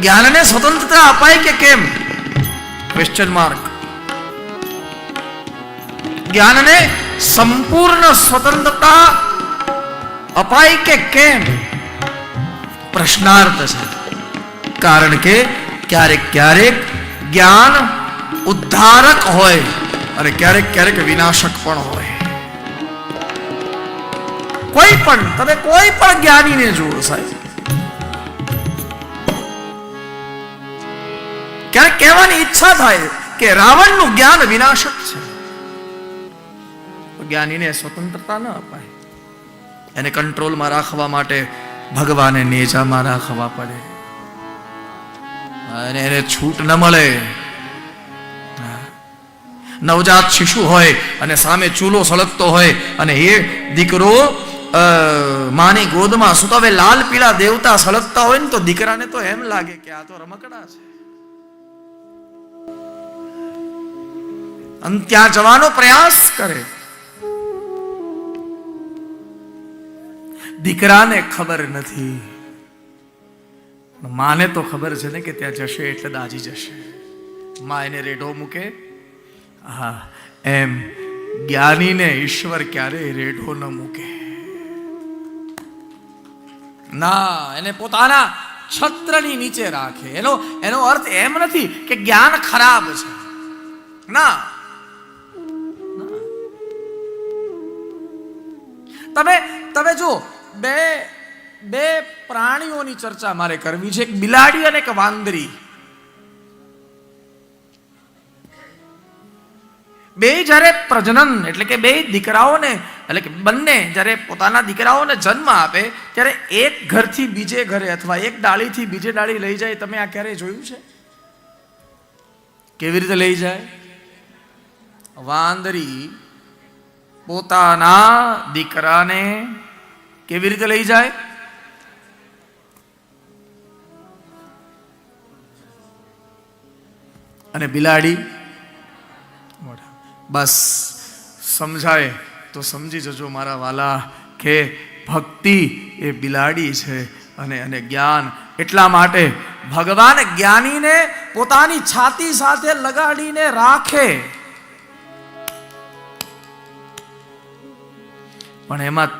જ્ઞાનને સ્વતંત્રતા અપાય કે કેમ ક્વેશ્ચન માર્ક જ્ઞાનને સંપૂર્ણ સ્વતંત્રતા અપાય કે કેમ પ્રશ્નાર્થ છે કારણ કે ક્યારેક ક્યારેક જ્ઞાન ઉદ્ધારક હોય અને ક્યારેક ક્યારેક વિનાશક પણ હોય કોઈ પણ તમે કોઈ પણ જ્ઞાનીને જુઓ સાહેબ ક્યારેક કહેવાની ઈચ્છા થાય કે રાવણનું જ્ઞાન વિનાશક છે. જ્ઞાનીને સ્વતંત્રતા ન અપાય. એને કંટ્રોલમાં રાખવા માટે ભગવાને નેજામાં રાખવા પડે. અને એને છૂટ ન મળે. નવજાત શિશુ હોય અને સામે ચૂલો સળગતો હોય અને એ દીકરો માની ગોદમાં સુતો હવે લાલ પીળા દેવતા સળગતા હોય ને તો દીકરાને તો એમ લાગે કે આ તો રમકડા છે. અને ત્યાં જવાનો પ્રયાસ કરે. દીકરાને ખબર નથી. માને તો ખબર છે ને કે ત્યાં જશે એટલે દાજી જશે. માં એને રેઢો મૂકે. હા, એમ જ્ઞાનીને ઈશ્વર ક્યારેય રેઢો ન મૂકે. ના, એને પોતાના છત્રની નીચે રાખે. એનો એનો અર્થ એમ નથી કે જ્ઞાન ખરાબ છે. ના. તમે તમે જો બે બે પ્રાણીઓની ચર્ચા મારે કરવી છે. એક બિલાડી અને એક વાંદરી. બે જ્યારે પ્રજનન, એટલે કે બે દીકરાઓને, એટલે કે બંને જ્યારે પોતાના દીકરાઓને જન્મ આપે, ત્યારે એક ઘરથી બીજે ઘરે અથવા એક ડાળીથી બીજે ડાળી લઈ જાય. તમે આ ક્યારે જોયું છે? કેવી રીતે લઈ જાય? વાંદરી પોતાના દીકરાને કેવી રીતે લઈ જાય? અને બિલાડી? બસ, સમજાય તો સમજી જજો મારા વાલા કે ભક્તિ એ બિલાડી છે અને અને જ્ઞાન એટલા માટે ભગવાન જ્ઞાનીને પોતાની છાતી સાથે લગાડીને રાખે. પણ એમાં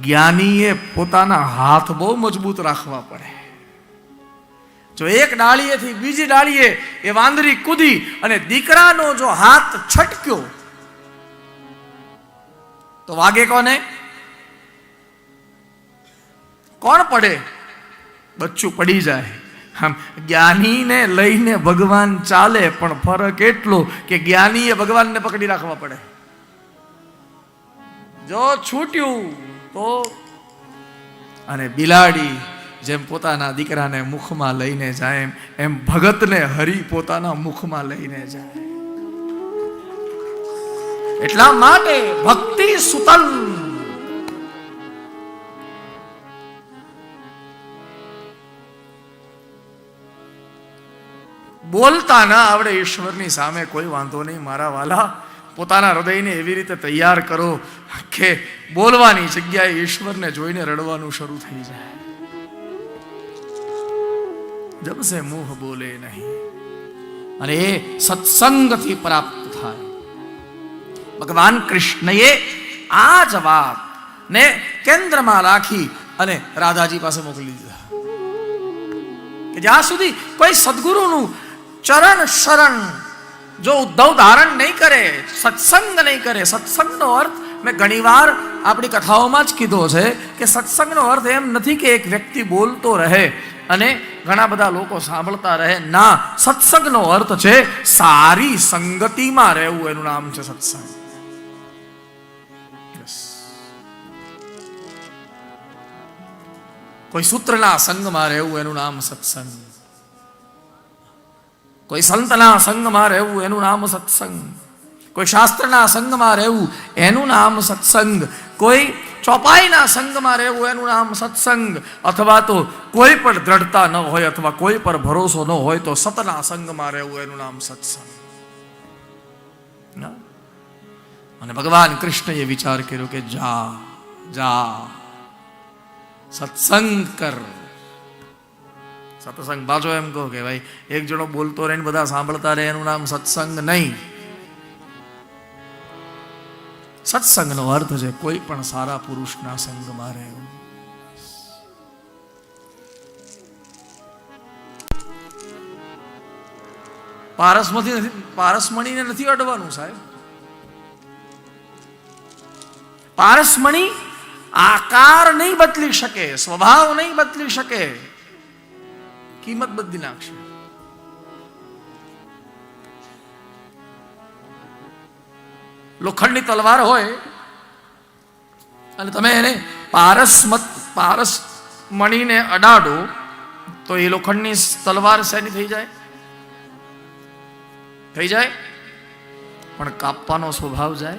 જ્ઞાનીએ પોતાના હાથ બહુ મજબૂત રાખવા પડે. જો એક ડાળીએથી બીજી ડાળીએ એ વાંદરી કૂદી અને દીકરાનો જો હાથ છટક્યો, તો વાગે કોને? કોણ પડે? બચ્ચું પડી જાય. આમ જ્ઞાનીને લઈને ભગવાન ચાલે, પણ ફરક એટલો કે જ્ઞાનીએ ભગવાનને પકડી રાખવા પડે. જો છૂટ્યું તો? અને બિલાડી જેમ પોતાના દીકરાને મુખમાં લઈને જાય, એમ ભગતને હરી પોતાના મુખમાં લઈને જાય. એટલા માટે ભક્તિ સુતન. બોલતા ના આવડે ઈશ્વરની સામે કોઈ વાંધો નહીં, મારા વાલા. પોતાના હૃદયને એવી રીતે તૈયાર કરો કે બોલવાની જગ્યાએ ઈશ્વરને જોઈને રડવાનું શરૂ થઈ જાય. જબસે મોહ બોલે નહીં. અને એ સત્સંગથી પ્રાપ્ત થાય. ભગવાન કૃષ્ણએ આ જ વાત ને કેન્દ્રમાં રાખી અને રાધાજી પાસે મોકલી દીધા. કે જ્યાં સુધી કોઈ સદગુરુનું ચરણ શરણ જો ઉદ્ધવ ધારણ નહીં કરે સત્સંગ નહીં કરે સત્સંગનો અર્થ મેં ઘણીવાર આપણી કથાઓમાં જ કીધો છે કે સત્સંગનો અર્થ એમ નથી કે એક વ્યક્તિ બોલતો રહે અને ઘણા બધા લોકો સાંભળતા રહે ના સત્સંગનો અર્થ છે સારી સંગતિમાં રહેવું એનું નામ છે સત્સંગ. Yes. કોઈ સૂત્રના સંગમાં રહેવું એનું નામ સત્સંગ. કોઈ સંતના સંગમાં રહેવું, એનું નામ સત્સંગ. કોઈ શાસ્ત્રના સંગમાં રહેવું, એનું નામ સત્સંગ. કોઈ ચોપાઈના સંગમાં રહેવું, એનું નામ સત્સંગ. અથવા તો કોઈ પણ દ્રઢતા ન હોય અથવા કોઈ પર ભરોસો ન હોય તો સતના સંગમાં રહેવું, એનું નામ સત્સંગ? અને ભગવાન કૃષ્ણએ વિચાર કર્યો કે જા જા. સત્સંગ કર. સત્સંગ પાછો એમ કહો કે ભાઈ એક જણો બોલતો રહે ને બધા સાંભળતા રહે એનું નામ સત્સંગ નહીં સત્સંગનો અર્થ છે કોઈ પણ સારા પુરુષના સંગમાં રહેવું પારસમાંથી નથી પારસમણીને નથી અડવાનું સાહેબ પારસમણી આકાર નહીં બદલી શકે સ્વભાવ નહીં બદલી શકે કિંમત બદલી નાખશે. લોખંડની તલવાર હોય, અને તમે એને પારસ મત, પારસ મણીને અડાડો, તો એ લોખંડની તલવાર શેની થઈ જાય? થઈ જાય? પણ કાપવાનો સ્વભાવ જાય?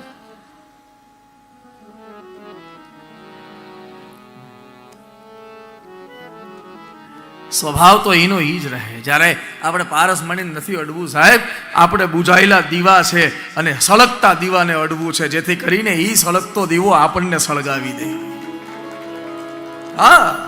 સ્વભાવ તો એનો એ જ રહે. જ્યારે આપણે પારસ મણીને નથી અડવું સાહેબ, આપણે બુઝાયેલા દીવા છે અને સળગતા દીવાને અડવું છે, જેથી કરીને એ સળગતો દીવો આપણને સળગાવી દે. હા.